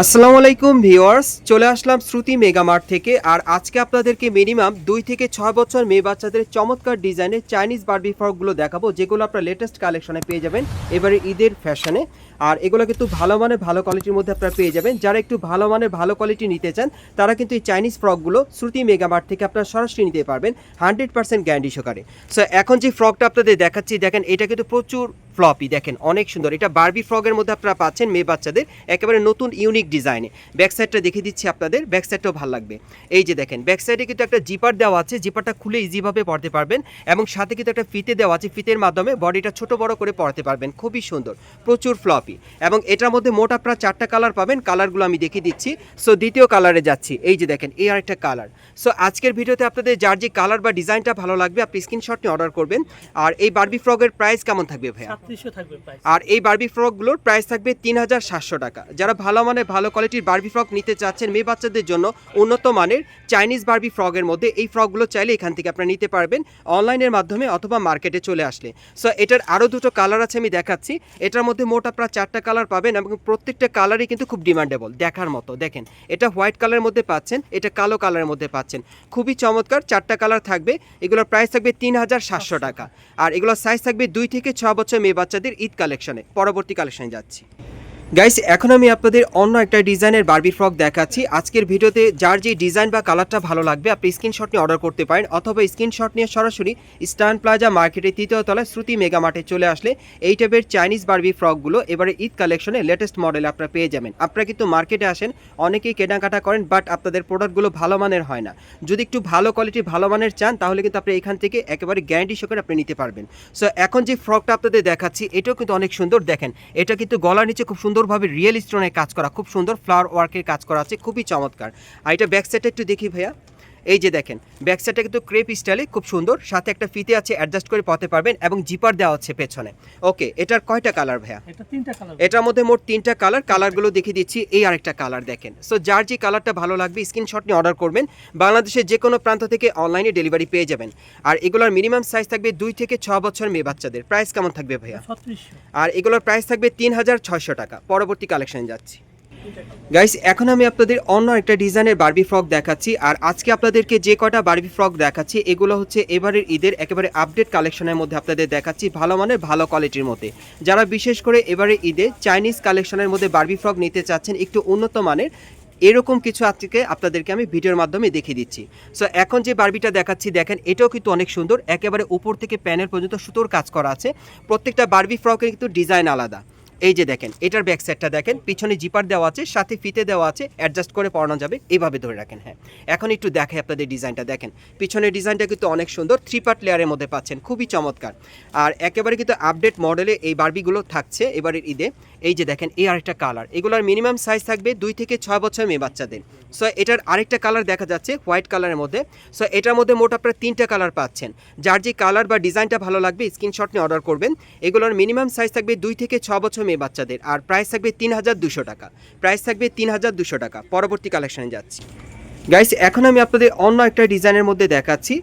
আসসালামু আলাইকুম ভিওয়ার্স চলে আসলাম শ্রুতি মেগামার্ট থেকে। আর আজকে আপনাদেরকে মিনিমাম দুই থেকে ছয় বছর মেয়ে বাচ্চাদের চমৎকার ডিজাইনের চাইনিজ বার্বি ফ্রকগুলো দেখাবো, যেগুলো আপনার লেটেস্ট কালেকশনে পেয়ে যাবেন, এবারে ঈদের ফ্যাশনে আর এগুলো কিন্তু ভালো মানের, ভালো কোয়ালিটির মধ্যে আপনারা পেয়ে যাবেন। যারা একটু ভালো মানের, ভালো কোয়ালিটি নিতে চান, তারা কিন্তু এই চাইনিজ ফ্রকগুলো শ্রুতি মেগামার্ট থেকে আপনারা সরাসরি নিতে পারবেন হান্ড্রেড পার্সেন্ট গ্যারান্টি সহকারে। সো এখন যে ফ্রকটা আপনাদের দেখাচ্ছি, দেখেন, এটা কিন্তু প্রচুর ফ্লপি দেখেন, অনেক সুন্দর। এটা বারবি ফ্রগের মধ্যে আপনারা পাচ্ছেন মেয়ে বাচ্চাদের, একেবারে নতুন ইউনিক ডিজাইনে ব্যাক সাইডটা দেখিয়ে দিচ্ছি আপনাদের ব্যাক সাইডটাও ভালো লাগবে। এই যে দেখেন ব্যাক সাইডে কিন্তু একটা জিপার দেওয়া আছে জিপারটা খুলে ইজিভাবে পড়তে পারবেন এবং সাথে কিন্তু একটা ফিতে দেওয়া আছে, ফিতের মাধ্যমে বডিটা ছোট বড় করে পড়তে পারবেন, খুবই সুন্দর, প্রচুর ফ্লপি এবং এটার মধ্যে মোট আপনারা চারটা কালার পাবেন কালারগুলো আমি দেখিয়ে দিচ্ছি। সো দ্বিতীয় কালারে যাচ্ছি। এই যে দেখেন এই আরেকটা কালার সো আজকের ভিডিওতে আপনাদের যার যে কালার বা ডিজাইনটা ভালো লাগবে আপনি স্ক্রিনশট নিয়ে অর্ডার করবেন। আর এই বার্বি ফ্রগের প্রাইস কেমন থাকবে থাকবে আর এই বার্বি ফ্রকগুলোর প্রাইস থাকবে তিন হাজার সাতশো টাকা। যারা ভালো মানের ভালো কোয়ালিটির বার্বি ফ্রক নিতে চাচ্ছেন মেয়ে বাচ্চাদের জন্য উন্নত মানের চাইনিজ বার্বি ফ্রকের মধ্যে এই ফ্রকগুলো চাইলে এখান থেকে আপনারা নিতে পারবেন অনলাইনের মাধ্যমে অথবা মার্কেটে চলে আসলে। সো এটার আরও দুটো কালার আছে আমি দেখাচ্ছি। এটার মধ্যে মোট আপনারা চারটা কালার পাবেন এবং প্রত্যেকটা কালারই কিন্তু খুব ডিমান্ডেবল দেখার মতো। দেখেন, এটা হোয়াইট কালারের মধ্যে পাচ্ছেন, এটা কালো কালারের মধ্যে পাচ্ছেন। খুবই চমৎকার, চারটা কালার থাকবে, এগুলোর প্রাইস থাকবে তিন হাজার সাতশো টাকা। আর এগুলোর সাইজ থাকবে দুই থেকে ছ বছর মেয়ে বাচ্চাদের ঈদ কালেকশনে পরবর্তী কালেকশনে যাচ্ছি। গাইস এখন আমি আপনাদের অন্য একটা ডিজাইনের বারবি ফ্রক দেখাচ্ছি। আজকের ভিডিওতে যার যে ডিজাইন বা কালারটা ভালো লাগবে, আপনি স্ক্রিনশট নিয়ে অর্ডার করতে পারেন, অথবা স্ক্রিনশট নিয়ে সরাসরি স্টান প্লাজা মার্কেটের তৃতীয় তলায় শ্রুতি মেগা মার্টে চলে আসলে এই টাইপের চাইনিজ বারবি ফ্রকগুলো এবারে ঈদ কালেকশনে লেটেস্ট মডেল আপনারা পেয়ে যাবেন। আপনারা কিন্তু মার্কেটে আসেন, অনেকেই কেনাকাটা করেন বাট আপনাদের প্রোডাক্টগুলো ভালো মানের হয় না। যদি একটু ভালো কোয়ালিটি ভালো মানের চান, তাহলে কিন্তু আপনি এখান থেকে একেবারে গ্যারান্টি সহকারে আপনি নিতে পারবেন। সো এখন যে ফ্রকটা আপনাদের দেখাচ্ছি, এটাও কিন্তু অনেক সুন্দর। দেখেন, এটা কিন্তু গলার নিচে খুব সুন্দরভাবে রিয়েল স্টোনের কাজ করা, খুব সুন্দর ফ্লাওয়ার ওয়ার্কের কাজ করা আছে, খুবই চমৎকার। আর এটা ব্যাক সাইডটা একটু দেখি ভাইয়া। এই যে দেখেন ব্যাক সাইডটা কিন্তু ক্রেপ স্টাইলে খুব সুন্দর। সাথে একটা ফিতে আছে অ্যাডজাস্ট করে পতে পারবেন এবং জিপার দেওয়া হচ্ছে পেছনে। ওকে এটার কয়টা কালার ভাইয়া? এটা তিনটা কালার এটার মধ্যে মোট তিনটা কালার কালারগুলো দেখিয়ে দিচ্ছি এই আরেকটা কালার দেখেন। সো যার যে কালারটা ভালো লাগবে স্ক্রিনশট নিয়ে অর্ডার করবেন। বাংলাদেশের যে কোনো প্রান্ত থেকে অনলাইনে ডেলিভারি পেয়ে যাবেন। আর এগুলোর মিনিমাম সাইজ থাকবে দুই থেকে ছ বছর মেয়ে বাচ্চাদের। প্রাইস কেমন থাকবে ভাইয়া? আর এগুলোর প্রাইস থাকবে তিন হাজার ছয়শো টাকা। পরবর্তী কালেকশন যাচ্ছি। গাইস এখন আমি আপনাদের অন্য একটা ডিজাইনের বারবি ফ্রক দেখাচ্ছি, আর আজকে আপনাদেরকে যে কটা বারবি ফ্রক দেখাচ্ছি, এগুলো হচ্ছে এবারের ঈদের একেবারে আপডেট কালেকশনের মধ্যে আপনাদের দেখাচ্ছি, ভালো মানের, ভালো কোয়ালিটির মধ্যে। যারা বিশেষ করে এবারে ঈদে চাইনিজ কালেকশনের মধ্যে বারবি ফ্রক নিতে চাচ্ছেন, একটু উন্নত মানের, এরকম কিছু আজকে আপনাদেরকে আমি ভিডিওর মাধ্যমে দেখিয়ে দিচ্ছি। সো এখন যে বারবিটা দেখাচ্ছি, দেখেন, এটাও কিন্তু অনেক সুন্দর, একেবারে উপর থেকে প্যানেল পর্যন্ত সুতোর কাজ করা আছে। প্রত্যেকটা বারবি ফ্রকের কিন্তু ডিজাইন আলাদা। এই যে দেখেন, এটার ব্যাক সাইডটা দেখেন, পিছনে জিপার দেওয়া আছে, সাথে ফিতে দেওয়া আছে অ্যাডজাস্ট করে পড়ানো যাবে এইভাবে ধরে রাখেন হ্যাঁ। এখন একটু দেখাই আপনাদের ডিজাইনটা দেখেন। পিছনের ডিজাইনটা কিন্তু অনেক সুন্দর থ্রি পার্ট লেয়ারের মধ্যে পাচ্ছেন, খুবই চমৎকার। আর একেবারে কিন্তু আপডেট মডেলে এই বারবিগুলো থাকছে এবারের ঈদে। এই যে দেখেন, এই আরেকটা কালার এগুলোর মিনিমাম সাইজ থাকবে দুই থেকে ছয় বছর মেয়ে বাচ্চাদের। সো এটার আরেকটা কালার দেখা যাচ্ছে হোয়াইট কালারের মধ্যে। সো এটার মধ্যে মোট আপনারা তিনটা কালার পাচ্ছেন। যার যে কালার বা ডিজাইনটা ভালো লাগবে স্ক্রিনশট নিয়ে অর্ডার করবেন। এগুলোর মিনিমাম সাইজ থাকবে দুই থেকে ছ বছর মেয়ে বাচ্চাদের। আর প্রাইস থাকবে তিন হাজার দুশো টাকা। প্রাইস থাকবে তিন হাজার দুশো টাকা। পরবর্তী কালেকশনে যাচ্ছি। গাইস এখন আমি আপনাদের অন্য একটা ডিজাইনের মধ্যে দেখাচ্ছি।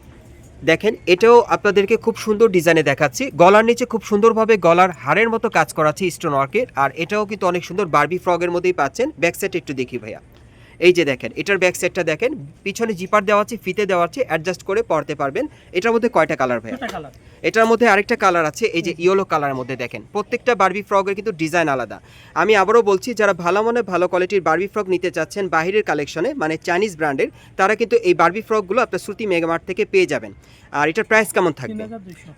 দেখেন, এটাও আপনাদেরকে খুব সুন্দর ডিজাইনে দেখাচ্ছি। গলার নিচে খুব সুন্দরভাবে গলার হাড়ের মতো কাজ করাচ্ছি স্টোন ওয়ার্কের আর এটাও কিন্তু অনেক সুন্দর বার্বি ফ্রগের মধ্যেই পাচ্ছেন। ব্যাক সাইড একটু দেখি ভাইয়া। এই যে দেখেন এটার ব্যাক সাইডটা দেখেন পিছনে জিপার দেওয়া আছে ফিতে দেওয়া আছে অ্যাডজাস্ট করে পড়তে পারবেন। এটার মধ্যে কয়টা কালার ভাই এটার মধ্যে আরেকটা কালার আছে এই যে ইয়েলো কালারের মধ্যে দেখেন। প্রত্যেকটা বার্বি ফ্রকের কিন্তু ডিজাইন আলাদা। আমি আবারও বলছি যারা ভালো মনে ভালো কোয়ালিটির বার্বি ফ্রক নিতে চাচ্ছেন বাহিরের কালেকশনে মানে চাইনিজ ব্র্যান্ডের তারা কিন্তু এই বারবি ফ্রকগুলো আপনার শ্রুতি মেগামার্ট থেকে পেয়ে যাবেন। আর এটার প্রাইস কেমন থাকবে?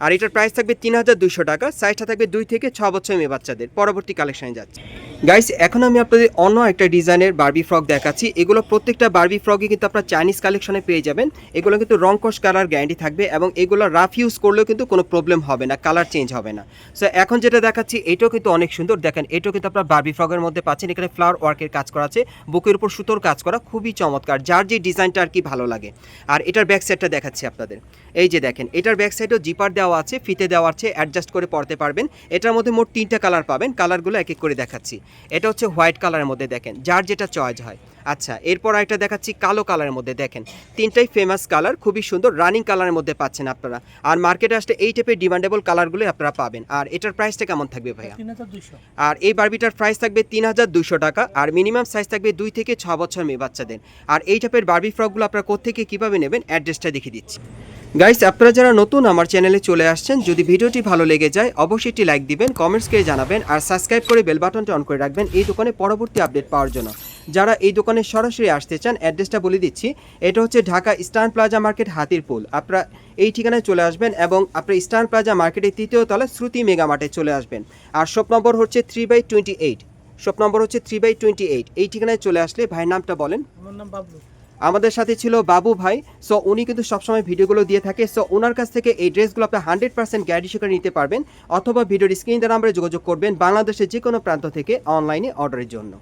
আর এটার প্রাইস থাকবে তিন হাজার দুইশো টাকা সাইজটা থাকবে দুই থেকে ছ বছর মেয়ে বাচ্চাদের। পরবর্তী কালেকশনে যাচ্ছে। গাইস এখন আমি আপনাদের অন্য একটা ডিজাইনের বার্বি ফ্রক দেখাচ্ছি। এগুলো প্রত্যেকটা বার্বি ফ্রকই কিন্তু আপনার চাইনিজ কালেকশনে পেয়ে যাবেন। এগুলো কিন্তু রং কস কালার গ্যারান্টি থাকবে এবং এগুলো রাফ ইউজ করলেও কিন্তু কোনো প্রবলেম হবে না কালার চেঞ্জ হবে না। সো এখন যেটা দেখাচ্ছি এটাও কিন্তু অনেক সুন্দর। দেখেন এটাও কিন্তু আপনার বার্বি ফ্রকের মধ্যে পাচ্ছেন। এখানে ফ্লাওয়ার ওয়ার্কের কাজ করা আছে। বুকের উপর সুতোর কাজ করা খুবই চমৎকার। যার যে ডিজাইনটা আর কি ভালো লাগে। আর এটার ব্যাক সাইডটা দেখাচ্ছি আপনাদের। এই যে দেখেন এটার ব্যাক সাইডেও জিপার দেওয়া আছে ফিতে দেওয়া আছে অ্যাডজাস্ট করে পড়তে পারবেন। এটার মধ্যে মোট তিনটা কালার পাবেন কালারগুলো এক এক করে দেখাচ্ছি। এটা হচ্ছে হোয়াইট কালারের মধ্যে দেখেন যার যেটা চয়েস হয়। আচ্ছা এরপর একটা দেখাচ্ছি কালো কালারের মধ্যে দেখেন। তিনটাই ফেমাস কালার খুবই সুন্দর রানিং কালারের মধ্যে পাচ্ছেন আপনারা। আর মার্কেটে আসলে এই টাইপের ডিমান্ডেবল কালারগুলো আপনারা পাবেন। আর এটার প্রাইসটা কেমন থাকবে ভাইয়া? আর এই বারবিটার প্রাইস থাকবে তিন হাজার দুশো টাকা আর মিনিমাম সাইজ থাকবে দুই থেকে ছ বছর মেয়ে বাচ্চাদের। আর এই টাইপের বারবি ফ্রকগুলো আপনারা কোথেকে কীভাবে নেবেন অ্যাড্রেসটা দেখিয়ে দিচ্ছি। গাইস আপনারা যারা নতুন আমার চ্যানেলে চলে আসছেন, যদি ভিডিওটি ভালো লেগে যায়, অবশ্যই একটি লাইক দিবেন কমেন্টস করে জানাবেন, আর সাবস্ক্রাইব করে বেল বাটনটা অন করে রাখবেন এই দোকানে পরবর্তী আপডেট পাওয়ার জন্য। যারা এই দোকানে সরাসরি আসতে চান অ্যাড্রেসটা বলে দিচ্ছি, এটা হচ্ছে Dhaka eastern plaza market Hatirpul. আপনারা এই ঠিকানায় চলে আসবেন এবং আপনার ইস্টার্ন প্লাজা মার্কেটের তৃতীয় তলায় শ্রুতি মেগা মার্টে চলে আসবেন। আর শপ নম্বর হচ্ছে three by twenty eight shop number হচ্ছে থ্রি বাই টোয়েন্টি এইট এই ঠিকানায় চলে আসলে ভাইয়ের নামটা বলেন। আমার নাম বাবলু। আমাদের সাথে ছিল বাবু ভাই সো উনি কিন্তু সবসময় ভিডিওগুলো দিয়ে থাকে সো ওনার কাছ থেকে এই ড্রেসগুলো আপনি হান্ড্রেড পার্সেন্ট গ্যারান্টি করে নিতে পারবেন, অথবা ভিডিওর স্ক্রিন দ্বারা আমরা যোগাযোগ করবেন বাংলাদেশের যে কোনো প্রান্ত থেকে অনলাইনে অর্ডারের জন্য।